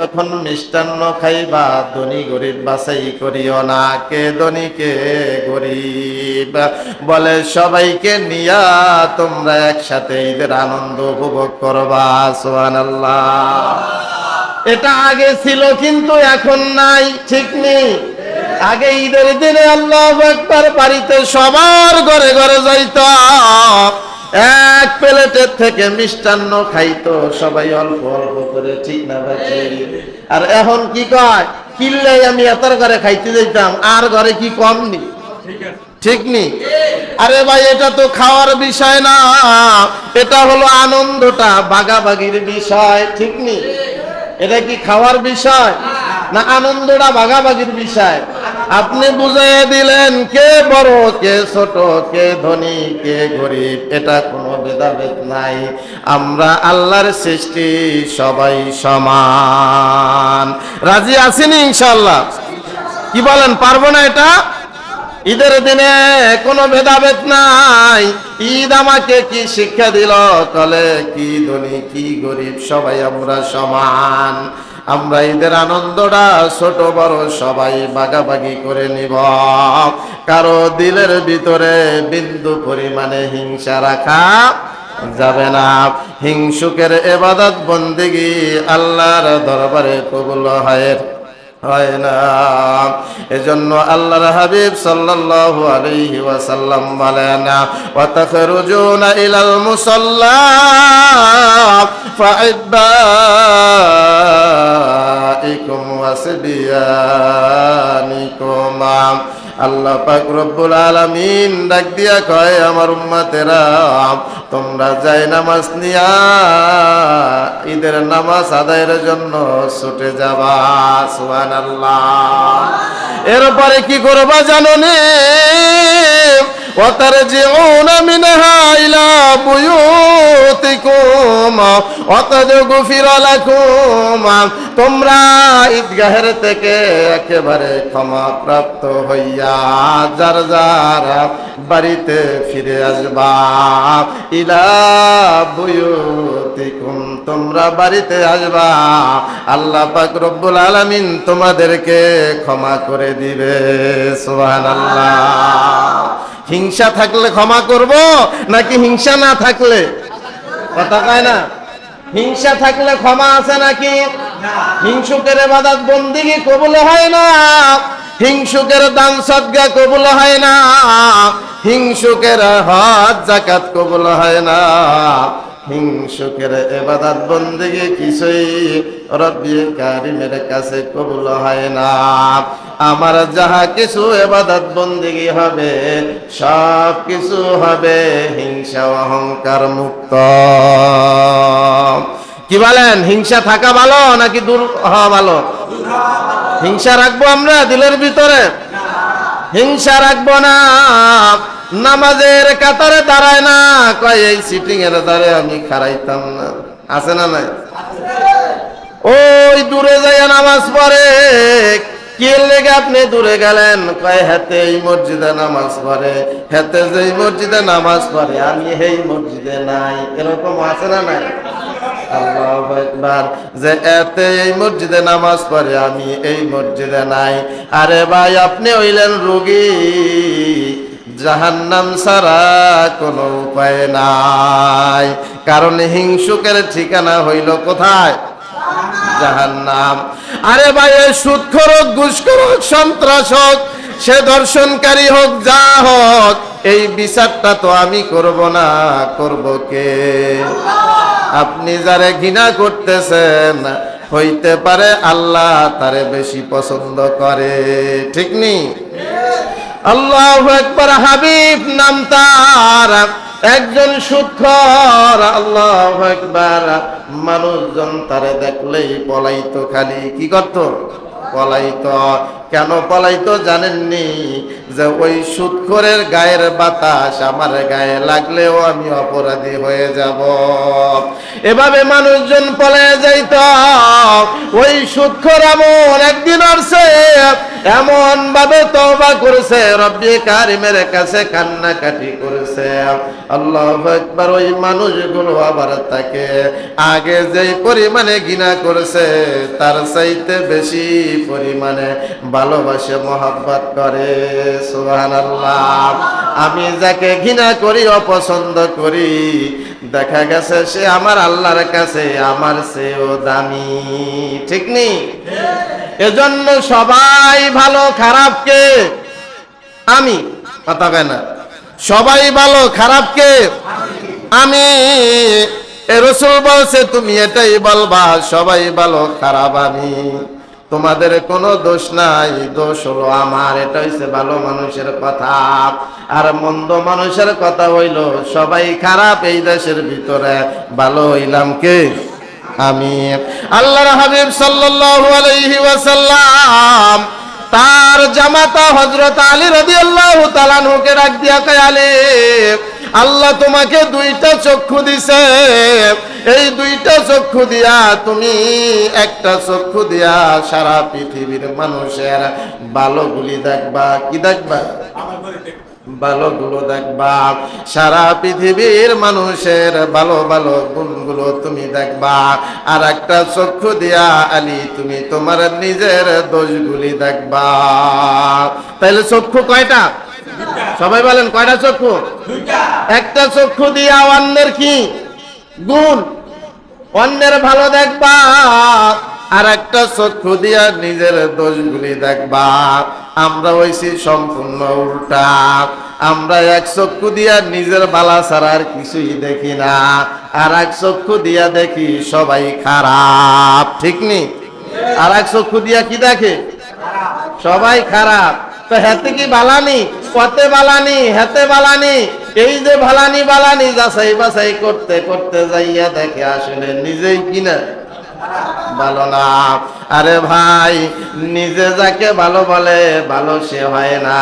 যখন মিষ্টান্ন খাইবা, ধনী গরিব বাছাই করিও না। কে ধনী, কে গরিব? বলে, সবাইকে নিয়া তোমরা একসাথে ঈদের আনন্দ উপভোগ করবা, সুবহানাল্লাহ। এটা আগে ছিল, কিন্তু এখন নাই, ঠিক নেই আগে ঈদের দিনে আল্লাহ একবার বাড়িতে সবার ঘরে ঘরে যাইত। প্লেটের থেকে মিষ্টান্ন খাইতো, সবাই অল্প অল্প করে, ঠিক না বাকি আর এখন কি কয়? কিনলে আমি এতার ঘরে খাইতে যাইতাম, আর ঘরে কি কম নি? ঠিক নি? আরে ভাই, এটা তো খাওয়ার বিষয় না। এটা হলো আনন্দটা, বাগাবাগির বিষয়, ঠিক নি? এটা কি খাওয়ার বিষয়? না, আনন্দটা ভাগাভাগির বিষয়? আপনি বুঝাইয়া দিলেন, কে বড়, কে ছোট, কে ধনী, কে গরিব, এটা কোনো ভেদাভেদ নাই। আমরা আল্লাহর সৃষ্টি, সবাই সমান। রাজি আছেন ইনশাল্লাহ কি বলেন, পারব না এটা? ঈদের দিনে কোনো ভেদাভেদ নাই। ঈদ আমাকে কি শিক্ষা দিল? কলে কি ধনী, কি গরিব, সবাই আমরা সমান। আমরা ঈদের আনন্দটা ছোট, বড় সবাই বাগাবাগি করে নিব। কারও দিলের ভিতরে বিন্দু পরিমাণে হিংসা রাখা যাবে না। হিংসুকের এবাদত বন্দিগি আল্লাহর দরবারে কবুল হয়। হয় না। এজন্য আল্লাহর হাবিব সাল্লাল্লাহু আলাইহি ওয়াসাল্লাম বলেন ওয়া তাখরুজুনা ইলাল মুসাল্লা ফাইব্বাইকুম ওয়াসবিয়ানিকুম আল্লাহ পাক রব্বুল আলামিন ডাক দিয়া কয়, আমার উম্মতেরা, তোমরা যাই নামাজ নিয়া ঈদের নামাজ আদায়ের জন্য ছুটে যাবা। এরপরে কি করবা জানো নে وترجعون منها إلى بيوتكم وقد غفر لكم তোমরা ঈদগাহের থেকে একেবারে ক্ষমা প্রাপ্ত হইয়া যার যার বাড়িতে ফিরে আসবা ইলা বুয়ুতিকুম তোমরা বাড়িতে আসবা আল্লাহ পাক রব্বুল আলামিন তোমাদেরকে ক্ষমা করে দিবে সুবহানাল্লাহ হিংসা থাকলে ক্ষমা করব, নাকি হিংসা না থাকলে? কথা কয় না? হিংসা থাকলে ক্ষমা আছে নাকি? হিংসুকের বাদাত বন্দিগি কবুল হয় না। হিংসুকের দান সদ্গা কবুল হয় না। হিংসুকের হজ জাকাত কবুল হয় না। হিংসুকের এবাদাত বন্দিগি কিছুই রব্বি কারিমের কাছে কবুল হয় না। আমার যাহা কিছু এবাদত বন্দিগি হবে, সব কিছু হবে হিংসা অহংকার মুক্ত। কি বলেন, হিংসা থাকা ভালো নাকি দূর হওয়া ভালো? হিংসা রাখব আমরা দিলের ভিতরে? হিংসা রাখব না। নামাজের কাতারে দাঁড়ায় না। কয়, এই সিটিং এর দ্বারে আমি খারাইতাম না। আছে না নাই? ওই দূরে যাইয়া নামাজ পড়ে। কি লেগে আপনি দূরে গেলেন? কয় হাতে এই মসজিদে নামাজ পড়ে। হাতে যে এই মসজিদে নামাজ পড়ে, আমি এই মসজিদে নাই। এরকম আছে না নাই? যে এতে এই মসজিদে নামাজ পড়ে, আমি এই মসজিদে নাই। আরে ভাই, আপনি হইলেন রোগী। জাহান্নাম ছাড়া কোনো উপায় নাই। কারণ হিংসুকের ঠিকানা হইল কোথায়? জাহান্নাম। আরে ভাই, এই সুৎখর হোক, ঘুষখোর হোক, সন্ত্রাস হোক, সে দর্শনকারী হোক, যা হোক, এই বিচারটা তো আমি করব না, করব কে? আপনি যারে ঘৃণা করতেছেন, হইতে পারে আল্লাহ তারে বেশি পছন্দ করে। ঠিক নেই আল্লাহ একবার হাবিব নাম তার। একজন সুৎখর, আল্লাহ একবার মানুষজন তারে দেখলেই পলাইতো খালি। কি করত? পলাইতো। কেন পলাইতো জানেননি? যে ওই সুৎখরের গায়ের বাতাস আমার গায়ে লাগলেও আমি অপরাধী হয়ে যাব। এভাবে মানুষজন পলায় যাইত। ওই সুৎখর এমন একদিন আসছে এমন ভাবে তওবা করেছে, রব্বি কারিমের কাছে কান্নাকাটি করেছে। আল্লাহ একবার ওই মানুষগুলো আবার তাকে আগে যেই পরিমাণে ঘৃণা করেছে, তার চাইতে বেশি পরিমাণে ভালোবাসে, মহাব্বত করে সুহান আমি যাকে ঘৃণা করি, অপছন্দ করি, দেখা গেছে সে আমার আল্লাহর কাছে আমার সেও দামি। ঠিক নেই এজন্য সবাই ভালো খারাপকে আমি। কথা না। সবাই ভালো খারাপকে আমি। রসুল বলছে, তুমি এটাই বলবা, সবাই ভালো, খারাপ আমি। তোমাদের কোনো দোষ নাই, দোষ হলো আমার এটা হইছে ভালো মানুষের কথা। আর মন্দ মানুষের কথা হইল, সবাই খারাপ এই দেশের ভিতরে, ভালো হইলাম কে? আমি আল্লাহর হাবিব সাল্লাল্লাহু আলাইহি ওয়াসাল্লাম তার জামাতা হযরত আলী রাদিয়াল্লাহু তাআলা নুকে ডাক দিয়া কয়, আলী আল্লাহ তোমাকে দুইটা চক্ষু দিছে। এই দুইটা চক্ষু দিয়া তুমি একটা চক্ষু দিয়া সারা পৃথিবীর মানুষের ভালোগুলি দেখবা। কি দেখবা? ভালোগুলো দেখবা। সারা পৃথিবীর মানুষের ভালো ভালো গুণগুলো তুমি দেখবা। আর একটা চক্ষু দিয়া আলী, তুমি তোমার নিজের দোষগুলি দেখবা। তাহলে চক্ষু কয়টা? সবাই বলেন কয়টা চক্ষু? একটা চক্ষু দিয়া অন্যের কি? গুণ। অন্যের ভালো দেখবা আর একটা চক্ষু দিয়া নিজের দোষগুলি দেখবা। আমরা হইছি সম্পূর্ণ উল্টা। আমরা এক চক্ষু দিয়া নিজের বালা ছাড়া আর কিছুই দেখি না। আর এক চক্ষু দিয়া দেখি সবাই খারাপ। ঠিক নি? আর এক চক্ষু দিয়া কি দেখে? সবাই খারাপ। তো হেতে কি বালানি? কতে বালানি, হেতে বালানি? এই যে ভালানি বালানি যাচাই বাছাই করতে করতে যাইয়া দেখে আসলে নিজেই কিনা ভালো না। আরে ভাই, নিজে যাকে ভালো বলে, ভালো সে হয় না।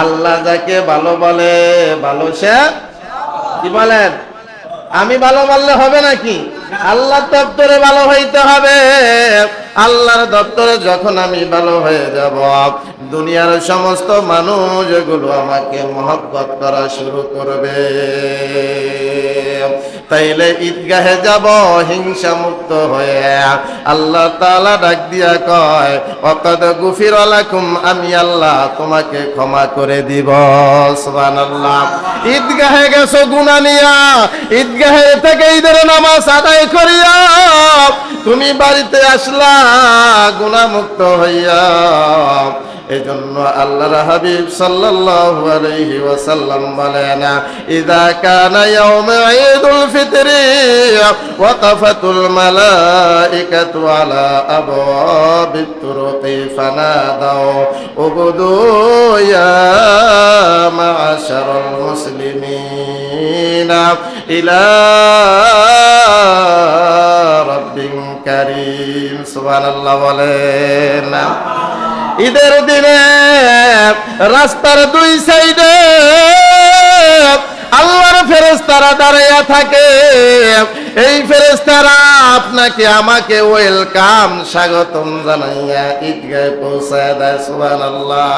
আল্লাহ যাকে ভালো বলে, ভালো সে কি বলেন? আমি ভালো বললে হবে নাকি? আল্লাহ দপ্তরে ভালো হইতে হবে। আল্লাহর দপ্তরে যখন আমি ভালো হয়ে যাব, দুনিয়ার সমস্ত মানুষগুলো আমাকে মহব্বত করা শুরু করবে। তাইলে ঈদগাহে যাব, হিংসা মুক্ত হয়ে আল্লাহ তালা ডাক দিয়া কয় অকদ গুফির আলাকুম আমি আল্লাহ তোমাকে ক্ষমা করে দিব। সুবহানাল্লাহ। ঈদগাহে গেছো গুনাহ নিয়া, ঈদগাহে থেকে ঈদের নামাজ আদায় করিয়া তুমি বাড়িতে আসলা গুনাহমুক্ত হইয়া। এজন্য আল্লাহর হাবিব সাল্লাল্লাহু আলাইহি ওয়াসাল্লাম বলেন ইযা কানা ইয়াউম ঈদুল ফিতরি, ওয়াকাফাতুল মালাইকাতু আলা আবওয়াবিত তুরুকি ফানাদাউ, উবুদু ইয়া মা'শারাল মুসলিমিনা ইলা রাব্বিন কারীম, সুবহানাল্লাহ বলেন। ঈদের দিনে রাস্তার দুই সাইডে আল্লাহর ফেরেস্তারা দাঁড়াইয়া থাকে। এই ফেরেস্তারা আপনাকে, আমাকে ওয়েলকাম, স্বাগতম জানাইয়া ঈদগায় পৌঁছায় দেয়, সুবহানাল্লাহ।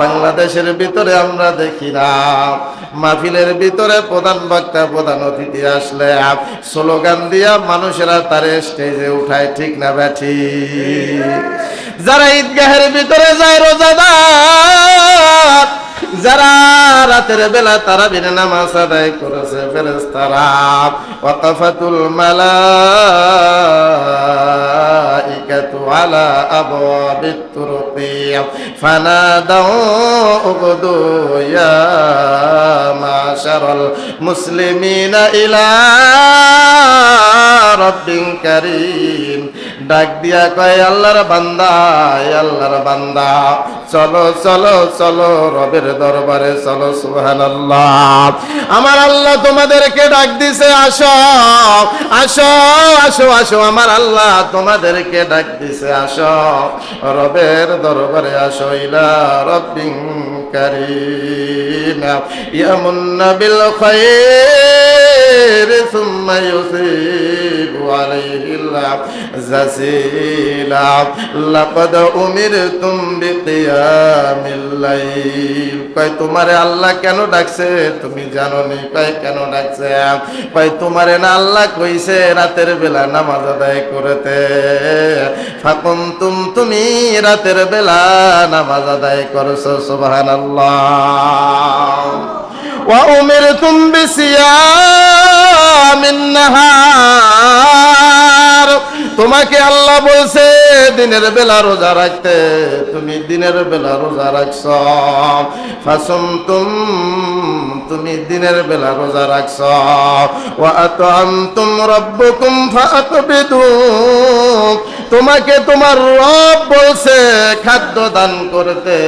বাংলাদেশের ভিতরে আমরা দেখি না। মাহফিলের ভিতরে প্রধান বক্তা, প্রধান অতিথি আসলে। স্লোগান দিয়া মানুষেরা তার স্টেজে উঠায়, ঠিক না ব্যাঠি? যারা ঈদগাহের ভিতরে যায় রোজাদার রাতের বেলা তারা বিনা নামাজ আদায় করেছে ফেরেস্তারা ওয়াকাফাতুল মালাইকাতু আলা আবওয়াবিত তুরুকি ফানাদাউ উগদু ইয়া মাশারাল মুসলিমিনা ইলা রাব্বিন কারীম। ডাক দিয়া কয়, আল্লাহর বান্দা আল্লাহর বান্দা, চলো চলো চলো, রবের দরবারে, চলো, সুবহানাল্লাহ। আমার আল্লাহ তোমাদেরকে ডাক দিছে, আসো আসো আসো আসো। আমার আল্লাহ তোমাদেরকে ডাক দিছে, আসো, রবের দরবারে আসো, ইলা রব্বিন কারীম। ইয়ামুন্না বিল খায়র সুম্মা عليه الزسيلا لقد أمرتم بقيام الليل কয় তোমারে আল্লাহ কেন ডাকছে তুমি জানো নি কয় কেন ডাকছে কয় তোমারে না আল্লাহ কইছে রাতের বেলা নামাজ আদায় করতে ফাকুম তুম তুমি রাতের বেলা নামাজ আদায় করছো সুবহানাল্লাহ উমিরতুম বিসিয়ামিন নাহার তোমাকে আল্লাহ বলছে, দিনের বেলা রোজা রাখতে। তুমি দিনের বেলা রোজা রাখছ। ফাসুম তুম তুমি দিনের বেলা রোজা রাখছ। ওয়া আতআমতুম রাব্বুকুম ফাআতবিদু। তোমাকে তোমার রব বলছে খাদ্য দান করতে।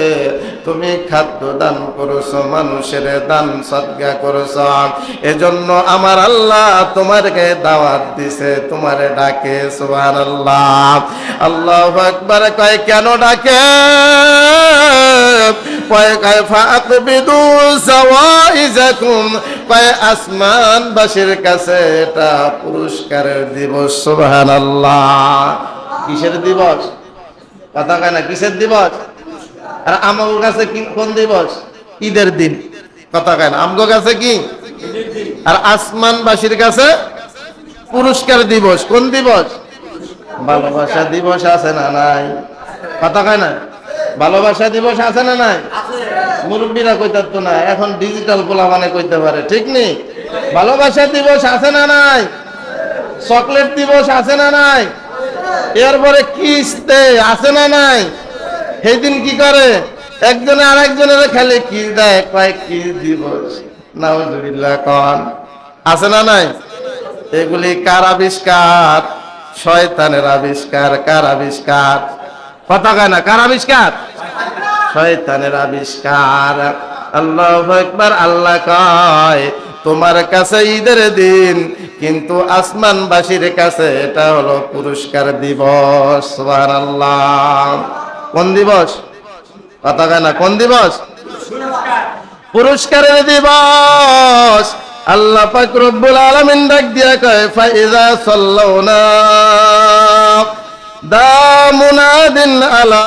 তুমি খাদ্য দান করেছ, মানুষের দান সদ্গা করেছ। এজন্য আমার আল্লাহ তোমারকে দাওয়াত দিছে, তোমারে ডাকে, সুবহানাল্লাহ। আল্লাহু আকবার কয়, কেন ডাকে? আসমানবাসীর কাছে এটা পুরস্কারের দিবস, সুবহানাল্লাহ। কিসের দিবস? কথা কয় না, কিসের দিবস? আর আমার কাছে কোন দিবস? ঈদের দিন। কথা কয় না, আমগো কাছে কি? আর আসমানবাসীর কাছে পুরস্কার দিবস, কোন দিবস? ভালোবাসা দিবস আছে না নাই? কথা কয় না, ভালোবাসা দিবস আছে না নাই? মুরব্বীরা কইতার তো না এখন ডিজিটাল পোলা মানে কইতে পারে, ঠিক নেই ভালোবাসা দিবস আছে না নাই? চকলেট দিবস আছে না নাই? এরপরে কিস্তে আছে না নাই? সেই দিন কি করে? একজনে আর একজনের খালি কি দেয়? কয়, কি দিবস নাউজুবিল্লাহ, কন। আছে না নাই? এগুলি কার আবিষ্কার? শয়তানের আবিষ্কার। কার আবিষ্কার? কথা কয় না, কার আবিষ্কার? শয়তানের আবিষ্কার। আল্লাহ একবার আল্লাহ কয় তোমার কাছে ঈদের দিন, কিন্তু আসমানবাসীর কাছে এটা হলো পুরস্কার দিবস কোন দিবস? কথা না, কোন দিবস? পুরস্কারের দিবস। আল্লাহ পাক আলামিন ডাক দিয়া কয়, ফাইজা সাল্লাউনা দা মুনাদিন আলা